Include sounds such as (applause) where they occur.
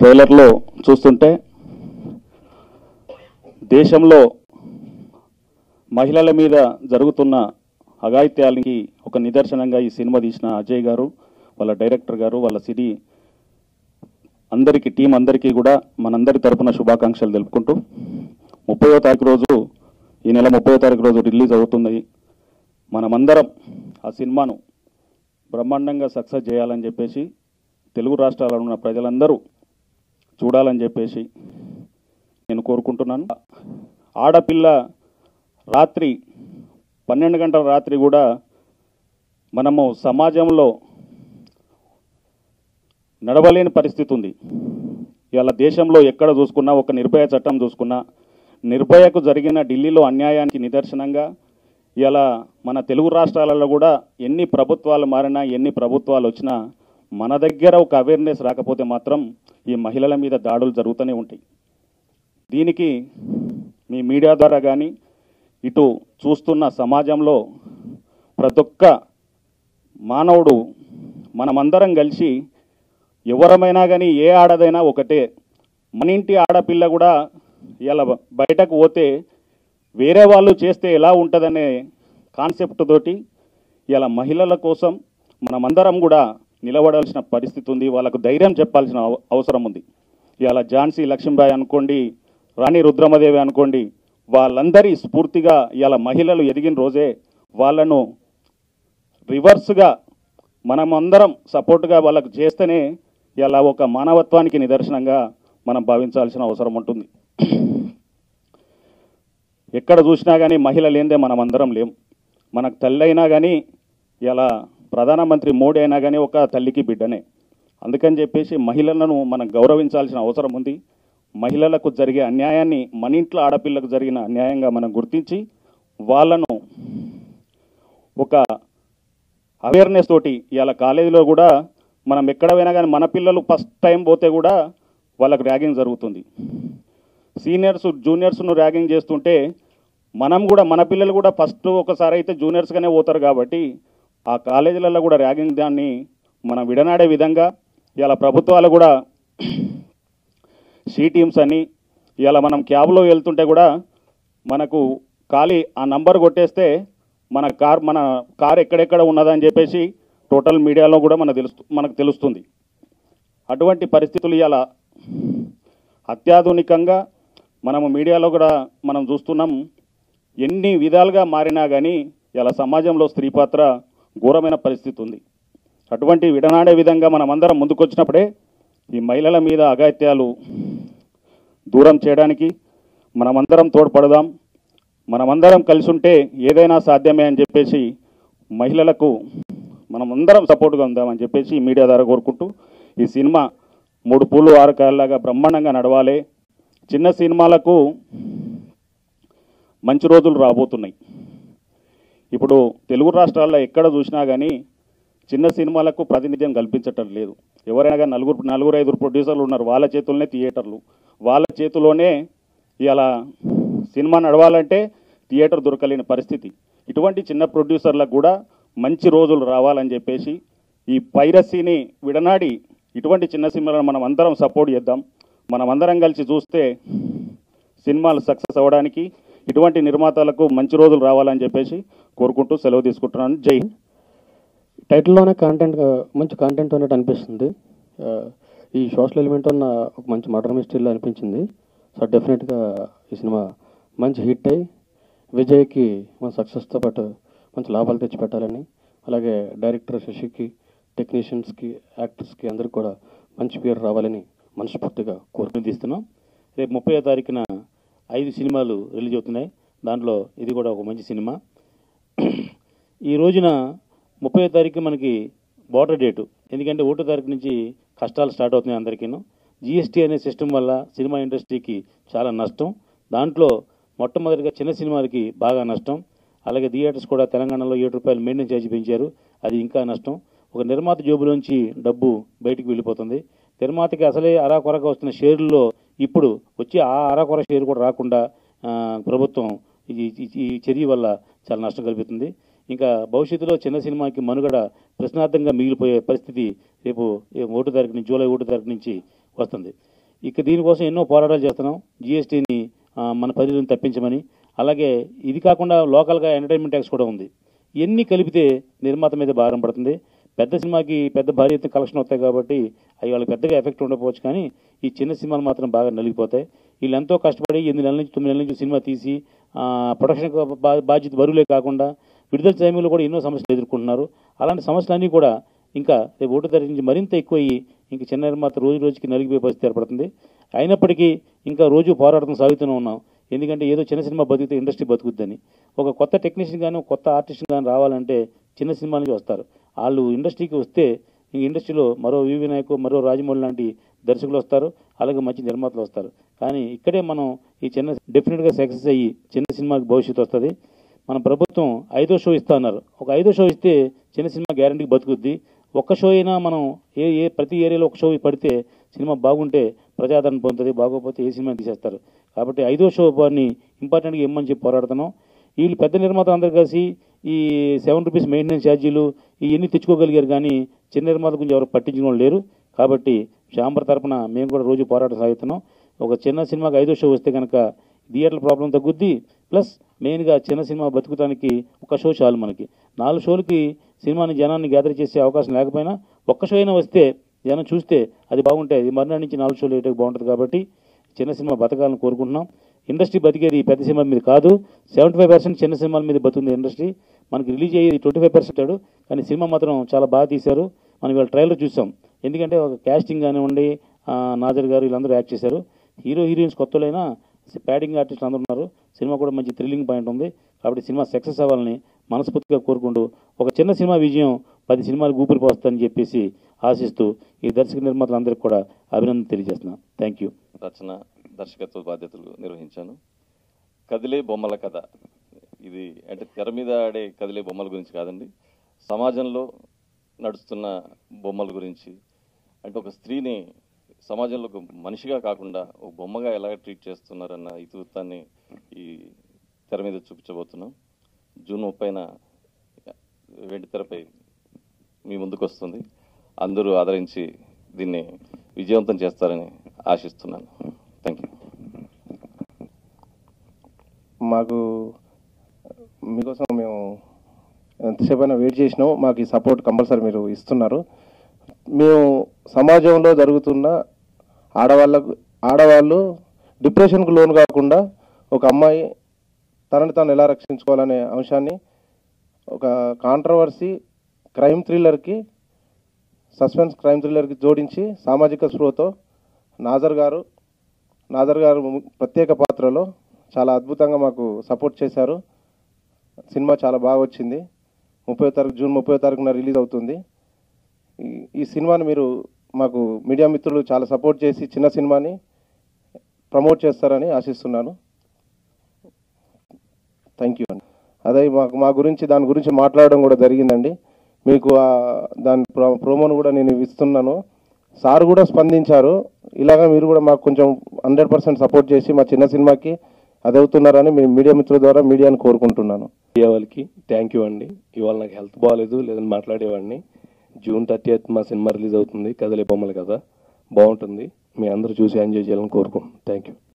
ట్రైలర్లో చూస్తుంటే దేశంలో మహిళల మీద జరుగుతున్న అఘాయిత్యాలకి ఒక నిదర్శనంగా ఈ సినిమా తీసిన అజయ్ గారు వాళ్ళ డైరెక్టర్ గారు వాళ్ళ సినీ అందరికీ టీం అందరికీ కూడా మనందరి తరపున శుభాకాంక్షలు తెలుపుకుంటూ ముప్పయో తారీఖు రోజు ఈ నెల ముప్పయో తారీఖు రోజు రిలీజ్ అవుతుంది. మనమందరం ఆ సినిమాను బ్రహ్మాండంగా సక్సెస్ చేయాలని చెప్పేసి తెలుగు రాష్ట్రాలలో ఉన్న ప్రజలందరూ చూడాలని చెప్పేసి నేను కోరుకుంటున్నాను. ఆడపిల్ల రాత్రి పన్నెండు గంటల రాత్రి కూడా మనము సమాజంలో నడవలేని పరిస్థితి ఉంది. ఇవాళ దేశంలో ఎక్కడ చూసుకున్నా ఒక నిర్భయ చట్టం చూసుకున్నా నిర్భయకు జరిగిన ఢిల్లీలో అన్యాయానికి నిదర్శనంగా ఇలా మన తెలుగు రాష్ట్రాలలో కూడా ఎన్ని ప్రభుత్వాలు మారినా ఎన్ని ప్రభుత్వాలు వచ్చినా మన దగ్గర ఒక అవేర్నెస్ రాకపోతే మాత్రం ఈ మహిళల మీద దాడులు జరుగుతూనే ఉంటాయి. దీనికి మీ మీడియా ద్వారా కానీ ఇటు చూస్తున్న సమాజంలో ప్రతి ఒక్క మానవుడు మనమందరం కలిసి ఎవరమైనా కానీ ఏ ఆడదైనా ఒకటే. మన ఇంటి ఆడపిల్ల కూడా ఇలా బయటకు పోతే వేరే వాళ్ళు చేస్తే ఎలా ఉంటుందనే కాన్సెప్ట్ తోటి ఇలా మహిళల కోసం మనమందరం కూడా నిలబడాల్సిన పరిస్థితి ఉంది. వాళ్ళకు ధైర్యం చెప్పాల్సిన అవసరం ఉంది. ఇలా ఝాన్సీ లక్ష్మీబాయి అనుకోండి రాణి రుద్రమదేవి అనుకోండి వాళ్ళందరి స్ఫూర్తిగా ఇలా మహిళలు ఎదిగిన రోజే వాళ్ళను రివర్స్గా మనమందరం సపోర్ట్గా వాళ్ళకు చేస్తేనే ఇలా ఒక మానవత్వానికి నిదర్శనంగా మనం భావించాల్సిన అవసరం ఉంటుంది. ఎక్కడ చూసినా కానీ మహిళ లేనిదే మనం అందరం లేం. మనకు తల్లి అయినా కానీ ఇలా ప్రధానమంత్రి మోడీ అయినా కానీ ఒక తల్లికి బిడ్డనే. అందుకని చెప్పేసి మహిళలను మనం గౌరవించాల్సిన అవసరం ఉంది. మహిళలకు జరిగే అన్యాయాన్ని మన ఇంట్లో ఆడపిల్లకు జరిగిన అన్యాయంగా మనం గుర్తించి వాళ్ళను ఒక అవేర్నెస్ తోటి ఇవాళ కాలేజీలో కూడా మనం ఎక్కడ పోయినా కానీ మన పిల్లలు ఫస్ట్ టైం పోతే కూడా వాళ్ళకు ర్యాగింగ్ జరుగుతుంది. సీనియర్స్ జూనియర్స్ను ర్యాగింగ్ చేస్తుంటే మనం కూడా మన పిల్లలు కూడా ఫస్ట్ ఒకసారి అయితే జూనియర్స్గానే పోతారు కాబట్టి ఆ కాలేజీలలో కూడా ర్యాగింగ్ దాన్ని మనం విడనాడే విధంగా ఇలా ప్రభుత్వాలు కూడా (clears throat) సీ టీమ్స్ అని ఇలా మనం క్యాబ్లో వెళ్తుంటే కూడా మనకు ఖాళీ ఆ నంబర్ కొట్టేస్తే మన కార్ మన కార్ ఎక్కడెక్కడ ఉన్నదని చెప్పేసి టోటల్ మీడియాలో కూడా మనకు తెలుస్తు మనకు తెలుస్తుంది. అటువంటి పరిస్థితులు ఇలా అత్యాధునికంగా మనము మీడియాలో కూడా మనం చూస్తున్నాం. ఎన్ని విధాలుగా మారినా కానీ ఇలా సమాజంలో స్త్రీ పాత్ర ఘోరమైన పరిస్థితి ఉంది. అటువంటి విడనాడే విధంగా మనమందరం ముందుకొచ్చినప్పుడే ఈ మహిళల మీద అఘాయిత్యాలు దూరం చేయడానికి మనమందరం తోడ్పడదాం. మనమందరం కలిసి ఉంటే ఏదైనా సాధ్యమే అని చెప్పేసి మహిళలకు మనమందరం సపోర్ట్గా ఉందామని చెప్పేసి మీడియా ద్వారా కోరుకుంటూ ఈ సినిమా మూడు పూలు ఆరు కాయల్లాగా బ్రహ్మాండంగా నడవాలి. చిన్న సినిమాలకు మంచి రోజులు రాబోతున్నాయి. ఇప్పుడు తెలుగు రాష్ట్రాల్లో ఎక్కడ చూసినా కానీ చిన్న సినిమాలకు ప్రాతినిధ్యం కల్పించటం లేదు. ఎవరైనా కానీ నలుగురు నలుగురు ఐదుగురు ప్రొడ్యూసర్లు ఉన్నారు. వాళ్ళ చేతుల్లోనే థియేటర్లు. వాళ్ళ చేతిలోనే ఇలా సినిమా నడవాలంటే థియేటర్ దొరకలేని పరిస్థితి. ఇటువంటి చిన్న ప్రొడ్యూసర్లకు కూడా మంచి రోజులు రావాలని చెప్పేసి ఈ పైరసీని విడనాడి ఇటువంటి చిన్న సినిమాలను మనం అందరం సపోర్ట్ చేద్దాం. మనం అందరం కలిసి చూస్తే సినిమాలు సక్సెస్ అవ్వడానికి ఇటువంటి నిర్మాతలకు మంచి రోజులు రావాలని చెప్పేసి కోరుకుంటూ సెలవు తీసుకుంటున్నాను. జై హింద్. టైటిల్లోనే కాంటెంట్ మంచి కాంటెంట్ ఉన్నట్టు అనిపిస్తుంది. ఈ సోషల్ ఎలిమెంట్ ఉన్న ఒక మంచి మర్డర్ మిస్టరీలో అనిపించింది. సో డెఫినెట్గా ఈ సినిమా మంచి హిట్ అయ్యి విజయ్కి మన సక్సెస్తో పాటు మంచి లాభాలు తెచ్చిపెట్టాలని అలాగే డైరెక్టర్ శశికి టెక్నీషియన్స్కి యాక్టర్స్కి అందరికీ కూడా మంచి పేరు రావాలని మనస్ఫూర్తిగా తీస్తున్నాం రేపు ముప్పై తారీఖున ఐదు సినిమాలు రిలీజ్ అవుతున్నాయి. దాంట్లో ఇది కూడా ఒక మంచి సినిమా. ఈ రోజున ముప్పై తారీఖు మనకి బార్డర్ డేటు ఎందుకంటే ఒకటో తారీఖు నుంచి కష్టాలు స్టార్ట్ అవుతున్నాయి అందరికీను. జిఎస్టీ అనే సిస్టమ్ వల్ల సినిమా ఇండస్ట్రీకి చాలా నష్టం. దాంట్లో మొట్టమొదటిగా చిన్న సినిమాలకి బాగా నష్టం. అలాగే థియేటర్స్ కూడా తెలంగాణలో ఏడు రూపాయలు మెయింటైన్ ఛార్జ్ పెంచారు. అది ఇంకా నష్టం. ఒక నిర్మాత జోబులోంచి డబ్బు బయటికి వెళ్ళిపోతుంది. నిర్మాతకి అసలే అరాకొరగా వస్తున్న షేర్లలో ఇప్పుడు వచ్చి ఆ అరాకొర షేర్ కూడా రాకుండా ప్రభుత్వం ఈ చర్య వల్ల చాలా నష్టం కల్పిస్తుంది ఇంకా భవిష్యత్తులో చిన్న సినిమాకి మనుగడ ప్రశ్నార్థంగా మిగిలిపోయే పరిస్థితి రేపు ఓటు ఒకటో తారీఖు నుంచి జూలై ఒకటో తారీఖు నుంచి వస్తుంది. ఇక దీనికోసం ఎన్నో పోరాటాలు చేస్తున్నాం. జిఎస్టీని మన పరిధిని తప్పించమని. అలాగే ఇది కాకుండా లోకల్గా ఎంటర్టైన్మెంట్ ట్యాక్స్ కూడా ఉంది. ఎన్ని కలిపితే నిర్మాత మీద భారం పడుతుంది. పెద్ద సినిమాకి పెద్ద భారీ ఎత్తున కలెక్షన్ వస్తాయి కాబట్టి అవి వాళ్ళకి పెద్దగా ఎఫెక్ట్ ఉండకపోవచ్చు కానీ ఈ చిన్న సినిమాలు మాత్రం బాగా నలిగిపోతాయి. వీళ్ళు ఎంతో కష్టపడి ఎనిమిది నెలల నుంచి తొమ్మిది నెలల నుంచి సినిమా తీసి ప్రొడక్షన్ బాధ్యత బరువులే కాకుండా విడుదల సమయంలో కూడా ఎన్నో సమస్యలు ఎదుర్కొంటున్నారు. అలాంటి సమస్యలన్నీ కూడా ఇంకా రేపు ఓటు తారీఖు నుంచి మరింత ఎక్కువయ్యి ఇంక చిన్న నిర్మాత రోజు రోజుకి నలిగిపోయే పరిస్థితి ఏర్పడుతుంది. అయినప్పటికీ ఇంకా రోజు పోరాటం సాగుతూనే ఉన్నాం. ఎందుకంటే ఏదో చిన్న సినిమా బతికితే ఇండస్ట్రీ బతుకుద్దని. ఒక కొత్త టెక్నీషియన్ కానీ కొత్త ఆర్టిస్ట్ కానీ రావాలంటే చిన్న సినిమా నుంచి వస్తారు. వాళ్ళు ఇండస్ట్రీకి వస్తే ఈ ఇండస్ట్రీలో మరో వివి నాయకు మరో రాజమౌళి లాంటి దర్శకులు వస్తారు అలాగే మంచి నిర్మాతలు వస్తారు. కానీ ఇక్కడే మనం ఈ చిన్న డెఫినెట్గా సక్సెస్ అయ్యి చిన్న సినిమాకి భవిష్యత్తు వస్తుంది. మన ప్రభుత్వం ఐదో షో ఇస్తా అన్నారు. ఒక ఐదో షో ఇస్తే చిన్న సినిమా గ్యారంటీకి బతుకుద్ది. ఒక్క షో అయినా మనం ఏ ఏ ప్రతి ఏరియాలో ఒక షో పడితే సినిమా బాగుంటే ప్రజాదరణ పొందుతుంది బాగోకపోతే ఏ సినిమా తీసేస్తారు. కాబట్టి ఐదో షో వారిని ఇంపార్టెంట్గా ఇమ్మని చెప్పి పోరాడుతున్నాం. వీళ్ళు పెద్ద నిర్మాతలు అందరు కలిసి ఈ సెవెన్ రూపీస్ మెయింటెనెన్స్ ఛార్జీలు ఇవన్నీ తెచ్చుకోగలిగారు కానీ చిన్న నిర్మాత గురించి ఎవరు పట్టించిన లేరు. కాబట్టి శాంబర్ తరపున మేము కూడా రోజు పోరాటం సాగుతున్నాం. ఒక చిన్న సినిమాకి ఐదో షో వస్తే కనుక థియేటర్ ప్రాబ్లం తగ్గుద్ది. ప్లస్ మెయిన్గా చిన్న సినిమా బతుకుతానికి ఒక షో చాలు మనకి. నాలుగు షోలకి సినిమాని జనాన్ని గ్యాదర్ చేసే అవకాశం లేకపోయినా ఒక్క షో అయినా వస్తే జనం చూస్తే అది బాగుంటే అది మరునాడు నుంచి నాలుగు షోలు వేయటం బాగుంటుంది కాబట్టి చిన్న సినిమా బతకాలని కోరుకుంటున్నాం. ఇండస్ట్రీ బతికేది పెద్ద సినిమా మీద కాదు. సెవెంటీ ఫైవ్ పర్సెంట్ చిన్న సినిమాల మీద బతుంది ఇండస్ట్రీ. మనకి రిలీజ్ అయ్యేది ట్వంటీ ఫైవ్ పర్సెంట్ కానీ సినిమా మాత్రం చాలా బాగా తీశారు. మనం ఇవాళ ట్రైలర్ చూసాం. ఎందుకంటే ఒక క్యాస్టింగ్ కానివ్వండి నాజర్ గారు వీళ్ళందరూ యాక్ట్ చేశారు. హీరో హీరోయిన్స్ కొత్తలైనా ప్యాడింగ్ ఆర్టిస్టులు అందరూ ఉన్నారు. సినిమా కూడా మంచి థ్రిల్లింగ్ పాయింట్ ఉంది. కాబట్టి సినిమా సక్సెస్ అవ్వాలని మనస్ఫూర్తిగా కోరుకుంటూ ఒక చిన్న సినిమా విజయం పది సినిమాలు ఊపిరి పోస్తుందని చెప్పేసి ఆశిస్తూ ఈ దర్శక నిర్మాతలందరికీ కూడా అభినందన తెలియజేస్తున్నాను థ్యాంక్ యూ రచన దర్శకత్వ బాధ్యతలు నిర్వహించాను. కదిలే బొమ్మల కథ. ఇది అంటే తెర మీద ఆడే కదిలే బొమ్మల గురించి కాదండి. సమాజంలో నడుస్తున్న బొమ్మల గురించి. అంటే ఒక స్త్రీని సమాజంలో ఒక మనిషిగా కాకుండా ఒక బొమ్మగా ఎలా ట్రీట్ చేస్తున్నారన్న ఇతివృత్తాన్ని ఈ తెర మీద చూపించబోతున్నాం. జూన్ ముప్పైన వెండి తెరపై మీ ముందుకు వస్తుంది. అందరూ ఆదరించి దీన్ని విజయవంతం చేస్తారని ఆశిస్తున్నాను. థ్యాంక్ యూ మాకు మీకోసం మేము ఎంతసేపైనా వెయిట్ చేసినాము మాకు ఈ సపోర్ట్ కంపల్సరీ మీరు ఇస్తున్నారు. మేము సమాజంలో జరుగుతున్న ఆడవాళ్ళకు ఆడవాళ్ళు డిప్రెషన్కు లోను కాకుండా ఒక అమ్మాయి తనని తాను ఎలా రక్షించుకోవాలనే అంశాన్ని ఒక కాంట్రవర్సీ క్రైమ్ థ్రిల్లర్కి సస్పెన్స్ క్రైమ్ థ్రిల్లర్కి జోడించి సామాజిక స్పృహతో నాజర్ గారు నాజర్ గారు ప్రత్యేక పాత్రలో చాలా అద్భుతంగా మాకు సపోర్ట్ చేశారు. సినిమా చాలా బాగా వచ్చింది. ముప్పై తారీఖు జూన్ ముప్పై తారీఖున రిలీజ్ అవుతుంది. ఈ- సినిమాని మీరు మాకు మీడియా మిత్రులు చాలా సపోర్ట్ చేసి చిన్న సినిమాని ప్రమోట్ చేస్తారని ఆశిస్తున్నాను. థ్యాంక్ యూ అండి. అదే మాకు మా గురించి దాని గురించి మాట్లాడడం కూడా జరిగిందండి. మీకు దాని ప్రో ప్రోమోను కూడా నేను ఇస్తున్నాను. సార్ కూడా స్పందించారు. ఇలాగా మీరు కూడా మాకు కొంచెం హండ్రెడ్ పర్సెంట్ సపోర్ట్ చేసి మా చిన్న సినిమాకి అది అవుతున్నారని మీ మీడియా మిత్రుల ద్వారా మీడియాని కోరుకుంటున్నాను. మీడియా వాళ్ళకి థ్యాంక్ యూ అండి. ఇవాళ నాకు హెల్త్ బాగాలేదు లేదని మాట్లాడేవాడిని. జూన్ థర్టీ మా సినిమా రిలీజ్ అవుతుంది కదలే బొమ్మలు కదా. బాగుంటుంది. మీ అందరూ చూసి ఎంజాయ్ చేయాలని కోరుకుంటున్నాను. Thank you.